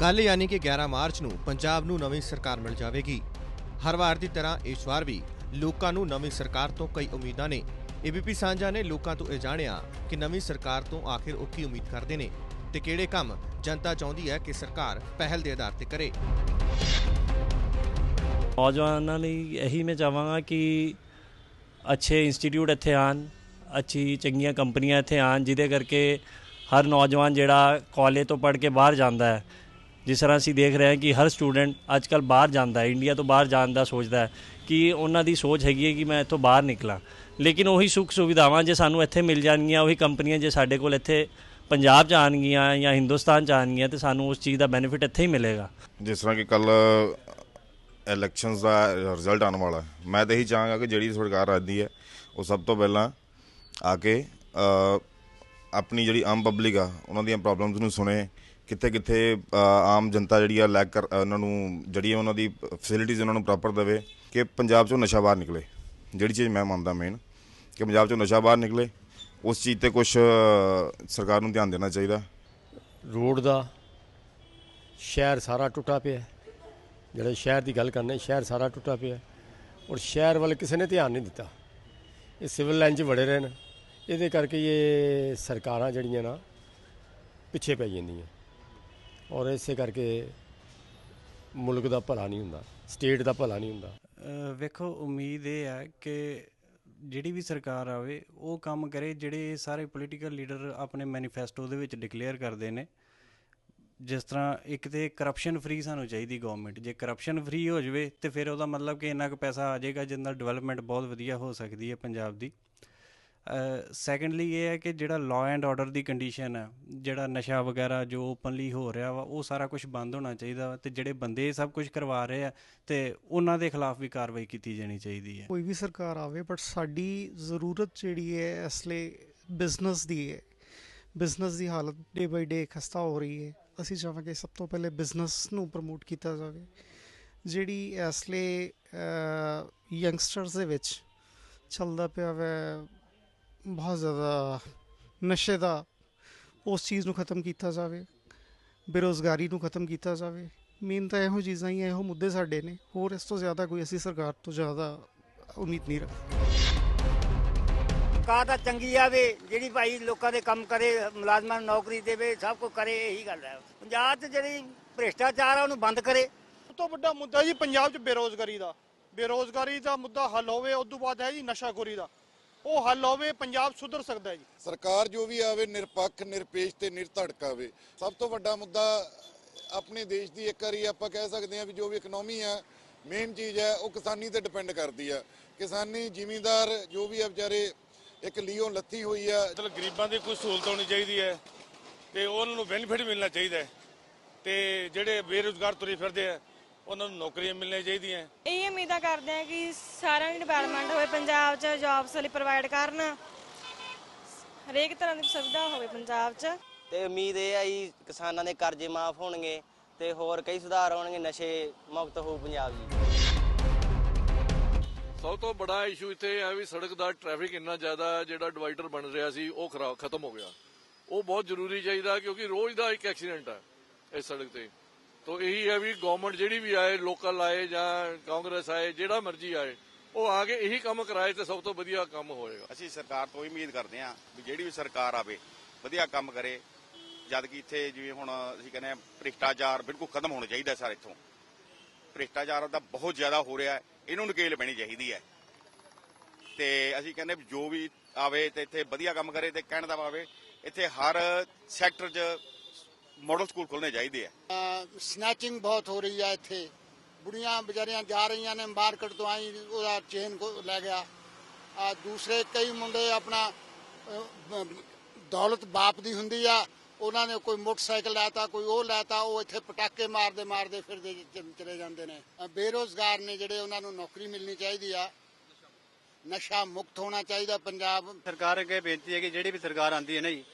ਕੱਲ ਯਾਨੀ ਕਿ 11 ਮਾਰਚ ਨੂੰ ਪੰਜਾਬ ਨੂੰ ਨਵੀਂ ਸਰਕਾਰ ਮਿਲ ਜਾਵੇਗੀ। ਹਰ ਵਾਰ ਦੀ ਤਰ੍ਹਾਂ ਇਸ ਵਾਰ ਵੀ ਲੋਕਾਂ ਨੂੰ ਨਵੀਂ ਸਰਕਾਰ ਤੋਂ ਕਈ ਉਮੀਦਾਂ ਨੇ। ਏਬੀਪੀ ਸਾਂਝਾ ਨੇ ਲੋਕਾਂ ਤੋਂ ਇਹ ਜਾਣਿਆ ਕਿ ਨਵੀਂ ਸਰਕਾਰ ਤੋਂ ਆਖਿਰ ਉਹ ਕੀ ਉਮੀਦ ਕਰਦੇ ਨੇ ਤੇ ਕਿਹੜੇ ਕੰਮ ਜਨਤਾ ਚਾਹੁੰਦੀ ਹੈ ਕਿ ਸਰਕਾਰ ਪਹਿਲ ਦੇ ਆਧਾਰ ਤੇ ਕਰੇ। ਨੌਜਵਾਨਾਂ ਲਈ ਇਹੀ ਮੈਂ ਚਾਹਾਂਗਾ ਕਿ ਅੱਛੇ ਇੰਸਟੀਟਿਊਟ ਇੱਥੇ ਆਣ ਅੱਛੀ ਚੰਗੀਆਂ ਕੰਪਨੀਆਂ ਇੱਥੇ ਆਣ ਜਿਹਦੇ ਕਰਕੇ ਹਰ ਨੌਜਵਾਨ ਜਿਹੜਾ ਕਾਲਜ ਤੋਂ ਪੜ੍ਹ ਕੇ ਬਾਹਰ ਜਾਂਦਾ ਹੈ ਜਿਸ ਤਰ੍ਹਾਂ ਅਸੀਂ ਦੇਖ ਰਹੇ ਹਾਂ ਕਿ ਹਰ ਸਟੂਡੈਂਟ ਅੱਜ ਅੱਜਕੱਲ ਬਾਹਰ ਜਾਂਦਾ ਹੈ, ਇੰਡੀਆ ਤੋਂ ਬਾਹਰ ਜਾਣ ਦਾ ਸੋਚਦਾ ਹੈ ਕਿ ਉਹਨਾਂ ਦੀ ਸੋਚ ਹੈਗੀ ਹੈ ਕਿ ਮੈਂ ਇੱਥੋਂ ਬਾਹਰ ਨਿਕਲਾਂ। ਲੇਕਿਨ ਉਹੀ ਸੁੱਖ ਸੁਵਿਧਾਵਾਂ ਜੇ ਸਾਨੂੰ ਇੱਥੇ ਮਿਲ ਜਾਣਗੀਆਂ, ਉਹੀ ਕੰਪਨੀਆਂ ਜੇ ਸਾਡੇ ਕੋਲ ਇੱਥੇ ਪੰਜਾਬ 'ਚ ਆਉਣਗੀਆਂ ਜਾਂ ਹਿੰਦੁਸਤਾਨ 'ਚ ਆਉਣਗੀਆਂ, ਤੇ ਸਾਨੂੰ ਉਸ ਚੀਜ਼ ਦਾ ਬੈਨੀਫਿਟ ਇੱਥੇ ਹੀ ਮਿਲੇਗਾ। ਜਿਸ ਤਰ੍ਹਾਂ ਕਿ ਕੱਲ ਇਲੈਕਸ਼ਨਸ ਦਾ ਰਿਜ਼ਲਟ ਆਉਣ ਵਾਲਾ ਹੈ। ਮੈਂ ਤਾਂ ਇਹੀ ਚਾਹਾਂਗਾ ਕਿ ਜਿਹੜੀ ਸਰਕਾਰ ਆਉਂਦੀ ਹੈ, ਉਹ ਸਭ ਤੋਂ ਪਹਿਲਾਂ ਆ ਕੇ ਆਪਣੀ ਜਿਹੜੀ ਆਮ ਪਬਲਿਕ ਆ, ਉਹਨਾਂ ਦੀਆਂ ਪ੍ਰੋਬਲਮਸ ਨੂੰ ਸੁਣੇ ਕਿੱਥੇ ਕਿੱਥੇ ਆਮ ਜਨਤਾ ਜਿਹੜੀ ਆ ਲੈਕ ਕਰ ਉਹਨਾਂ ਨੂੰ, ਜਿਹੜੀ ਉਹਨਾਂ ਦੀ ਫੈਸਿਲਿਟੀਜ਼ ਉਹਨਾਂ ਨੂੰ ਪ੍ਰੋਪਰ ਦੇਵੇ ਕਿ ਪੰਜਾਬ ਚੋਂ ਨਸ਼ਾ ਬਾਹਰ ਨਿਕਲੇ। ਜਿਹੜੀ ਚੀਜ਼ ਮੈਂ ਮੰਨਦਾ ਮੇਨ ਕਿ ਪੰਜਾਬ ਚੋਂ ਨਸ਼ਾ ਬਾਹਰ ਨਿਕਲੇ, ਉਸ ਚੀਜ਼ ਤੇ ਕੁਝ ਸਰਕਾਰ ਨੂੰ ਧਿਆਨ ਦੇਣਾ ਚਾਹੀਦਾ। ਰੋਡ ਦਾ ਸ਼ਹਿਰ ਸਾਰਾ ਟੁੱਟਾ ਪਿਆ। ਜਿਹੜੇ ਸ਼ਹਿਰ ਦੀ ਗੱਲ ਕਰਨੇ, ਸ਼ਹਿਰ ਸਾਰਾ ਟੁੱਟਾ ਪਿਆ। ਔਰ ਸ਼ਹਿਰ ਵੱਲ ਕਿਸੇ ਨੇ ਧਿਆਨ ਨਹੀਂ ਦਿੱਤਾ। ਇਹ ਸਿਵਲ ਲਾਈਨ 'ਚ ਵੜੇ ਰਹੇ ਨੇ ਇਹਦੇ ਕਰਕੇ ਇਹ ਸਰਕਾਰਾਂ ਜਿਹੜੀਆਂ ਨਾ, ਪਿੱਛੇ ਪੈ ਜਾਂਦੀਆਂ। ਔਰ ਇਸੇ ਕਰਕੇ ਮੁਲਕ ਦਾ ਭਲਾ ਨਹੀਂ ਹੁੰਦਾ ਸਟੇਟ ਦਾ ਭਲਾ ਨਹੀਂ ਹੁੰਦਾ। ਵੇਖੋ, ਉਮੀਦ ਇਹ ਹੈ ਕਿ ਜਿਹੜੀ ਵੀ ਸਰਕਾਰ ਆਵੇ, ਉਹ ਕੰਮ ਕਰੇ ਜਿਹੜੇ ਸਾਰੇ ਪੋਲੀਟੀਕਲ ਲੀਡਰ ਆਪਣੇ ਮੈਨੀਫੈਸਟੋ ਦੇ ਵਿੱਚ ਡਿਕਲੇਅਰ ਕਰਦੇ ਨੇ। ਜਿਸ ਤਰ੍ਹਾਂ ਇੱਕ ਤੇ ਕਰਪਸ਼ਨ ਫ੍ਰੀ ਸਾਨੂੰ ਚਾਹੀਦੀ ਗਵਰਨਮੈਂਟ ਜੇ ਕਰਪਸ਼ਨ ਫ੍ਰੀ ਹੋ ਜਾਵੇ ਤੇ ਫਿਰ ਉਹਦਾ ਮਤਲਬ ਕਿ ਇੰਨਾ ਕੁ ਪੈਸਾ ਆ ਜਾਏਗਾ ਜਿੰਦਾ ਡਿਵੈਲਪਮੈਂਟ ਬਹੁਤ ਵਧੀਆ ਹੋ ਸਕਦੀ ਹੈ ਪੰਜਾਬ ਦੀ। ਸੈਕੰਡਲੀ ਇਹ ਹੈ ਕਿ ਜਿਹੜਾ ਲਾਅ ਐਂਡ ਆਰਡਰ ਦੀ ਕੰਡੀਸ਼ਨ ਹੈ, ਜਿਹੜਾ ਨਸ਼ਾ ਵਗੈਰਾ ਜੋ ਓਪਨਲੀ ਹੋ ਰਿਹਾ ਵਾ, ਉਹ ਸਾਰਾ ਕੁਝ ਬੰਦ ਹੋਣਾ ਚਾਹੀਦਾ ਵਾ ਤੇ ਜਿਹੜੇ ਬੰਦੇ ਸਭ ਕੁਝ ਕਰਵਾ ਰਹੇ ਆ ਤੇ ਉਹਨਾਂ ਦੇ ਖਿਲਾਫ ਵੀ ਕਾਰਵਾਈ ਕੀਤੀ ਜਾਣੀ ਚਾਹੀਦੀ ਹੈ। ਕੋਈ ਵੀ ਸਰਕਾਰ ਆਵੇ ਬਟ ਸਾਡੀ ਜ਼ਰੂਰਤ ਜਿਹੜੀ ਹੈ, ਇਸ ਲਈ ਬਿਜ਼ਨਸ ਦੀ ਹੈ। ਬਿਜ਼ਨਸ ਦੀ ਹਾਲਤ ਡੇ ਬਾਈ ਡੇ ਖਸਤਾ ਹੋ ਰਹੀ ਹੈ। ਅਸੀਂ ਚਾਹਾਂਗੇ ਸਭ ਤੋਂ ਪਹਿਲੇ ਬਿਜ਼ਨਸ ਨੂੰ ਪ੍ਰਮੋਟ ਕੀਤਾ ਜਾਵੇ। ਜਿਹੜੀ ਇਸ ਲਈ ਯੰਗਸਟਰਸ ਦੇ ਵਿੱਚ ਚੱਲਦਾ ਪਿਆ ਵੈ ਬਹੁਤ ਜ਼ਿਆਦਾ ਨਸ਼ੇ ਦਾ ਉਸ ਚੀਜ਼ ਨੂੰ ਖਤਮ ਕੀਤਾ ਜਾਵੇ ਬੇਰੋਜ਼ਗਾਰੀ ਨੂੰ ਖਤਮ ਕੀਤਾ ਜਾਵੇ। ਮੇਨ ਤਾਂ ਇਹੋ ਚੀਜ਼ਾਂ ਹੀ ਆ, ਇਹੋ ਮੁੱਦੇ ਸਾਡੇ ਨੇ। ਹੋਰ ਇਸ ਤੋਂ ਜ਼ਿਆਦਾ ਕੋਈ ਅਸੀਂ ਸਰਕਾਰ ਤੋਂ ਜ਼ਿਆਦਾ ਉਮੀਦ ਨਹੀਂ ਰੱਖਦੇ। ਸਰਕਾਰ ਤਾਂ ਚੰਗੀ ਆਵੇ ਜਿਹੜੀ ਭਾਈ ਲੋਕਾਂ ਦੇ ਕੰਮ ਕਰੇ ਮੁਲਾਜ਼ਮਾਂ ਨੂੰ ਨੌਕਰੀ ਦੇਵੇ ਸਭ ਕੁਝ ਕਰੇ ਇਹੀ ਗੱਲ ਹੈ। ਪੰਜਾਬ 'ਚ ਜਿਹੜੀ ਭ੍ਰਿਸ਼ਟਾਚਾਰ ਆ ਉਹਨੂੰ ਬੰਦ ਕਰੇ। ਸਭ ਤੋਂ ਵੱਡਾ ਮੁੱਦਾ ਜੀ ਪੰਜਾਬ 'ਚ ਬੇਰੋਜ਼ਗਾਰੀ ਦਾ। ਬੇਰੋਜ਼ਗਾਰੀ ਦਾ ਮੁੱਦਾ ਹੱਲ ਹੋਵੇ ਉਸ ਤੋਂ ਬਾਅਦ ਹੈ ਜੀ ਨਸ਼ਾਖੋਰੀ ਦਾ। ਉਹ ਹੱਲ ਹੋਵੇ ਪੰਜਾਬ ਸੁਧਰ ਸਕਦਾ ਹੈ ਜੀ। ਸਰਕਾਰ ਜੋ ਵੀ ਆਵੇ ਨਿਰਪੱਖ ਨਿਰਪੇਸ਼ ਤੇ ਨਿਰਧੜਕ ਆਵੇ ਸਭ ਤੋਂ ਵੱਡਾ ਮੁੱਦਾ ਆਪਣੇ ਦੇਸ਼ ਦੀ ਇੱਕ ਵਾਰੀ ਆਪਾਂ ਕਹਿ ਸਕਦੇ ਹਾਂ ਵੀ ਜੋ ਵੀ ਇਕਨੋਮੀ ਆ ਮੇਨ ਚੀਜ਼ ਹੈ ਉਹ ਕਿਸਾਨੀ ਤੇ ਡਿਪੈਂਡ ਕਰਦੀ ਆ। ਕਿਸਾਨੀ ਜ਼ਿਮੀਂਦਾਰ ਜੋ ਵੀ ਆ ਵਿਚਾਰੇ ਇੱਕ ਲੀਓ ਲੱਥੀ ਹੋਈ ਆ। ਮਤਲਬ ਗਰੀਬਾਂ ਦੀ ਕੋਈ ਸਹੂਲਤ ਹੋਣੀ ਚਾਹੀਦੀ ਹੈ ਤੇ ਉਹਨਾਂ ਨੂੰ ਬੈਨੀਫਿਟ ਮਿਲਣਾ ਚਾਹੀਦਾ ਹੈ ਤੇ ਜਿਹੜੇ ਬੇਰੁਜ਼ਗਾਰ ਤੁਰੇ ਫਿਰਦੇ ਆ ਉਹਨਾਂ ਨੂੰ ਨੌਕਰੀਆਂ ਮਿਲਣੀਆਂ ਚਾਹੀਦੀਆਂ। ਇਹ ਉਮੀਦਾਂ ਕਰਦੇ ਆ ਕਿ ਸਾਰਿਆਂ ਦੀ ਡਿਵੈਲਪਮੈਂਟ ਹੋਵੇ ਪੰਜਾਬ 'ਚ ਜੌਬਸ ਲਈ ਪ੍ਰੋਵਾਈਡ ਕਰਨ। ਹਰੇਕ ਤਰ੍ਹਾਂ ਦੀ ਸੁਵਿਧਾ ਹੋਵੇ ਪੰਜਾਬ 'ਚ। ਤੇ ਉਮੀਦ ਇਹ ਆ ਜੀ ਕਿਸਾਨਾਂ ਦੇ ਕਰਜ਼ੇ ਮਾਫ ਹੋਣਗੇ ਤੇ ਹੋਰ ਕਈ ਸੁਧਾਰ ਹੋਣਗੇ ਨਸ਼ੇ ਮੁਕਤ ਹੋਊ ਪੰਜਾਬ ਜੀ। ਸਭ ਤੋਂ ਬੜਾ ਇਸ਼ੂ ਇੱਥੇ ਇਹ ਹੈ ਵੀ ਸੜਕ ਦਾ ਟ੍ਰੈਫਿਕ ਇੰਨਾ ਜ਼ਿਆਦਾ ਜਿਹੜਾ ਡਿਵਾਈਡਰ ਬਣ ਰਿਹਾ ਸੀ ਉਹ ਖਰਾਬ ਖਤਮ ਹੋ ਗਿਆ। ਉਹ ਬਹੁਤ ਜ਼ਰੂਰੀ ਚਾਹੀਦਾ ਕਿਉਂਕਿ ਰੋਜ਼ ਦਾ ਇੱਕ ਐਕਸੀਡੈਂਟ ਹੈ ਇਸ ਸੜਕ ਤੇ। ਤੋਂ ਇਹੀ ਹੈ ਵੀ ਗਵਰਨਮੈਂਟ ਜਿਹੜੀ ਵੀ ਆਏ ਲੋਕਲ ਆਏ ਜਾਂ ਕਾਂਗਰਸ ਆਏ, ਜਿਹੜਾ ਮਰਜ਼ੀ ਆਏ, ਉਹ ਆ ਕੇ ਇਹੀ ਕੰਮ ਕਰਾਏ ਤੇ ਸਭ ਤੋਂ ਵਧੀਆ ਕੰਮ ਹੋਏਗਾ। ਅਸੀਂ ਸਰਕਾਰ ਤੋਂ ਉਮੀਦ ਕਰਦੇ ਹਾਂ ਵੀ ਜਿਹੜੀ ਵੀ ਸਰਕਾਰ ਆਵੇ, ਵਧੀਆ ਕੰਮ ਕਰੇ, ਜਦ ਕਿ ਇੱਥੇ ਜਿਵੇਂ ਹੁਣ ਅਸੀਂ ਕਹਿੰਦੇ ਆ ਭ੍ਰਿਸ਼ਟਾਚਾਰ ਬਿਲਕੁਲ ਖਤਮ ਹੋਣਾ ਚਾਹੀਦਾ ਸਰ ਇੱਥੋਂ। ਭ੍ਰਿਸ਼ਟਾਚਾਰ ਦਾ ਬਹੁਤ ਜ਼ਿਆਦਾ ਹੋ ਰਿਹਾ ਇਹਨੂੰ ਨਕੇਲ ਪੈਣੀ ਚਾਹੀਦੀ ਹੈ। ਤੇ ਅਸੀਂ ਕਹਿੰਦੇ ਜੋ ਵੀ ਆਵੇ ਤੇ ਇੱਥੇ ਵਧੀਆ ਕੰਮ ਕਰੇ ਤੇ ਕਹਿਣ ਦਾ ਭਾਵੇਂ ਇੱਥੇ ਹਰ ਸੈਕਟਰ 'ਚ ਮਾਡਲ ਸਕੂਲ ਖੁੱਲਣੇ ਚਾਹੀਦੇ ਆ। ਸਨੈਚਿੰਗ ਬਹੁਤ ਹੋ ਰਹੀ ਹੈ ਇੱਥੇ। ਬੁੜੀਆਂ ਵਿਚਾਰੀਆਂ ਜਾ ਰਹੀਆਂ ਨੇ ਮਾਰਕੀਟ ਤੋਂ ਆਈ ਉਹਦਾ ਚੇਨ ਕੋ ਲੈ ਗਿਆ। ਆ ਦੂਸਰੇ ਕਈ ਮੁੰਡੇ ਆਪਣਾ ਦੌਲਤ ਬਾਪ ਦੀ ਹੁੰਦੀ ਆ। ਉਹਨਾਂ ਨੇ ਕੋਈ ਮੋਟਰਸਾਈਕਲ ਲੈਤਾ ਕੋਈ ਉਹ ਲੈਤਾ ਉਹ ਇੱਥੇ ਪਟਾਕੇ ਮਾਰਦੇ ਮਾਰਦੇ ਫਿਰਦੇ ਚਲੇ ਜਾਂਦੇ ਨੇ। ਬੇਰੋਜ਼ਗਾਰ ਨੇ ਜਿਹੜੇ ਉਹਨਾਂ ਨੂੰ ਨੌਕਰੀ ਮਿਲਣੀ ਚਾਹੀਦੀ ਆ। ਨਸ਼ਾ ਮੁਕਤ ਹੋਣਾ ਚਾਹੀਦਾ ਪੰਜਾਬ। ਸਰਕਾਰ ਅੱਗੇ ਬੇਨਤੀ ਹੈ ਕਿ ਜਿਹੜੀ ਵੀ ਸਰਕਾਰ ਆਂਦੀ ਹੈ ਨਾ ਜੀ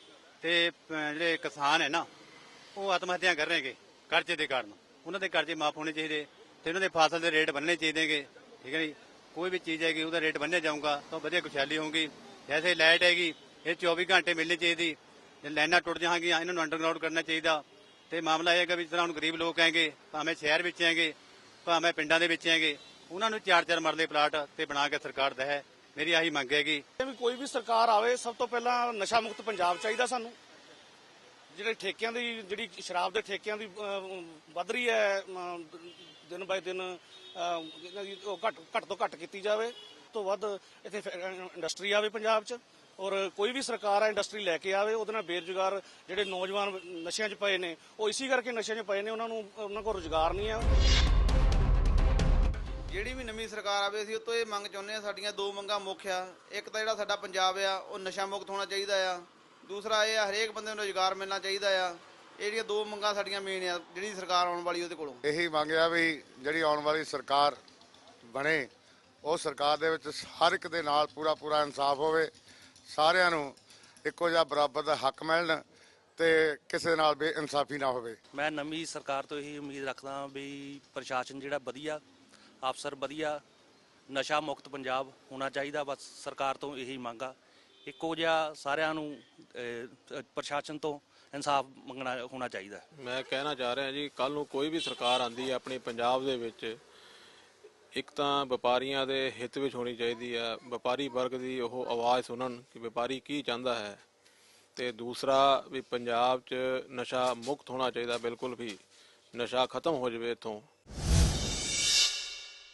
ਤੇ ਜਿਹੜੇ ਕਿਸਾਨ ਹੈ ਨਾ ਉਹ ਆਤਮ ਹੱਤਿਆ ਕਰ ਰਹੇਗੇ ਕਰਜ਼ੇ ਦੇ ਕਾਰਨ। ਉਹਨਾਂ ਦੇ ਕਰਜ਼ੇ ਮਾਫ ਹੋਣੇ ਚਾਹੀਦੇ, ਤੇ ਉਹਨਾਂ ਦੇ ਫਸਲ ਦੇ ਰੇਟ ਬੰਨਣੇ ਚਾਹੀਦੇਗੇ, ਠੀਕ ਹੈ ਜੀ? ਕੋਈ ਵੀ ਚੀਜ਼ ਹੈਗੀ, ਉਹਦਾ ਰੇਟ ਬੰਨਿਆ ਜਾਊਗਾ, ਤਾਂ ਵਧੀਆ ਖੁਸ਼ਹਾਲੀ ਹੋਊਗੀ। ਜੈਸੇ ਲਾਈਟ ਹੈਗੀ, ਇਹ 24 ਘੰਟੇ ਮਿਲਣੀ ਚਾਹੀਦੀ। ਜੇ ਲਾਈਨਾਂ ਟੁੱਟ ਜਾਣਗੀਆਂ, ਇਹਨਾਂ ਨੂੰ ਅੰਡਰਗਰਾਉਂਡ ਕਰਨਾ ਚਾਹੀਦਾ। ਤੇ ਮਾਮਲਾ ਇਹ ਹੈਗਾ ਵੀ ਜਿਹੜਾ ਹੁਣ ਗਰੀਬ ਲੋਕ ਹੈਗੇ, ਭਾਵੇਂ ਸ਼ਹਿਰ ਵਿੱਚ ਹੈਗੇ, ਭਾਵੇਂ ਪਿੰਡਾਂ ਦੇ ਵਿੱਚ ਹੈਗੇ, ਉਹਨਾਂ ਨੂੰ ਚਾਰ ਚਾਰ ਮਰਲੇ ਪਲਾਟ ਤੇ ਬਣਾ ਕੇ ਸਰਕਾਰ ਦਹਿ ਮੇਰੀ ਆਹੀ ਮੰਗ ਹੈਗੀ। ਵੀ ਕੋਈ ਵੀ ਸਰਕਾਰ ਆਵੇ, ਸਭ ਤੋਂ ਪਹਿਲਾਂ ਨਸ਼ਾ ਮੁਕਤ ਪੰਜਾਬ ਚਾਹੀਦਾ ਸਾਨੂੰ। ਜਿਹੜੇ ਠੇਕਿਆਂ ਦੀ ਜਿਹੜੀ ਸ਼ਰਾਬ ਦੇ ਠੇਕਿਆਂ ਦੀ ਅਹ, ਵੱਧ ਰਹੀ ਹੈ ਅਮ, ਦਿਨ ਬਾਏ ਦਿਨ ਅਹ, ਇਹਨਾਂ ਦੀ ਉਹ ਘੱਟ ਘੱਟ ਤੋਂ ਘੱਟ ਕੀਤੀ ਜਾਵੇ ਤੋਂ ਵੱਧ ਇੱਥੇ ਫੈ- ਇੰਡਸਟਰੀ ਆਵੇ ਪੰਜਾਬ 'ਚ। ਔਰ ਕੋਈ ਵੀ ਸਰਕਾਰ ਆ ਇੰਡਸਟਰੀ ਲੈ ਕੇ ਆਵੇ ਉਹਦੇ ਨਾਲ ਬੇਰੁਜ਼ਗਾਰ ਜਿਹੜੇ ਨੌਜਵਾਨ ਨਸ਼ਿਆਂ 'ਚ ਪਏ ਨੇ ਉਹ ਇਸੇ ਕਰਕੇ ਨਸ਼ਿਆਂ 'ਚ ਪਏ ਨੇ ਉਹਨਾਂ ਨੂੰ ਉਹਨਾਂ ਕੋਲ ਰੁਜ਼ਗਾਰ ਨਹੀਂ ਆ। ਜਿਹੜੀ ਵੀ ਨਵੀਂ ਸਰਕਾਰ ਆਵੇ ਅਸੀਂ ਉਹ ਤੋਂ ਇਹ ਮੰਗ ਚਾਹੁੰਦੇ ਆ ਸਾਡੀਆਂ ਦੋ ਮੰਗਾਂ ਮੁੱਖ ਆ। ਇੱਕ ਤਾਂ ਜਿਹੜਾ ਸਾਡਾ ਪੰਜਾਬ ਆ ਉਹ ਨਸ਼ਾ ਮੁਕਤ ਹੋਣਾ ਚਾਹੀਦਾ ਆ। ਦੂਸਰਾ ਇਹ ਆ ਹਰੇਕ ਬੰਦੇ ਨੂੰ ਰੁਜ਼ਗਾਰ ਮਿਲਣਾ ਚਾਹੀਦਾ ਆ। ਇਹ ਜਿਹੜੀਆਂ ਦੋ ਮੰਗਾਂ ਸਾਡੀਆਂ ਮੇਨ ਆ ਜਿਹੜੀ ਸਰਕਾਰ ਆਉਣ ਵਾਲੀ ਉਹਦੇ ਕੋਲੋਂ। ਇਹੀ ਮੰਗਿਆ ਵੀ ਜਿਹੜੀ ਆਉਣ ਵਾਲੀ ਸਰਕਾਰ ਬਣੇ ਉਹ ਸਰਕਾਰ ਦੇ ਵਿੱਚ ਹਰ ਇੱਕ ਦੇ ਨਾਲ ਪੂਰਾ ਪੂਰਾ ਇਨਸਾਫ ਹੋਵੇ। ਸਾਰਿਆਂ ਨੂੰ ਇੱਕੋ ਜਿਹਾ ਬਰਾਬਰ ਦਾ ਹੱਕ ਮਿਲਣ ਤੇ ਕਿਸੇ ਨਾਲ ਬੇਇਨਸਾਫੀ ਨਾ ਹੋਵੇ। ਮੈਂ ਨਵੀਂ ਸਰਕਾਰ ਤੋਂ ਇਹੀ ਉਮੀਦ ਰੱਖਦਾ ਵੀ ਪ੍ਰਸ਼ਾਸਨ ਜਿਹੜਾ ਵਧੀਆ ਅਫਸਰ ਵਧੀਆ ਨਸ਼ਾ ਮੁਕਤ ਪੰਜਾਬ ਹੋਣਾ ਚਾਹੀਦਾ ਬਸ ਸਰਕਾਰ ਤੋਂ ਇਹੀ ਮੰਗਾ ਇੱਕੋ ਜਿਹਾ ਸਾਰਿਆਂ ਨੂੰ ਅਹ, ਪ੍ਰਸ਼ਾਸਨ ਤੋਂ ਇਨਸਾਫ ਮੰਗਣਾ ਹੋਣਾ ਚਾਹੀਦਾ ਮੈਂ ਕਹਿਣਾ ਚਾਹ ਰਿਹਾ ਜੀ ਕੱਲ ਨੂੰ ਕੋਈ ਵੀ ਸਰਕਾਰ ਆਂਦੀ ਹੈ ਆਪਣੇ ਪੰਜਾਬ ਦੇ ਵਿੱਚ ਇੱਕ ਤਾਂ ਵਪਾਰੀਆਂ ਦੇ ਹਿੱਤ ਵਿੱਚ ਹੋਣੀ ਚਾਹੀਦੀ ਹੈ। ਵਪਾਰੀ ਵਰਗ ਦੀ ਉਹ ਆਵਾਜ਼ ਸੁਣਨ ਕਿ ਵਪਾਰੀ ਕੀ ਚਾਹੁੰਦਾ ਹੈ ਤੇ ਦੂਸਰਾ ਵੀ ਪੰਜਾਬ 'ਚ ਨਸ਼ਾ ਮੁਕਤ ਹੋਣਾ ਚਾਹੀਦਾ ਬਿਲਕੁਲ ਵੀ। ਨਸ਼ਾ ਖਤਮ ਹੋ ਜਾਵੇ ਇੱਥੋਂ।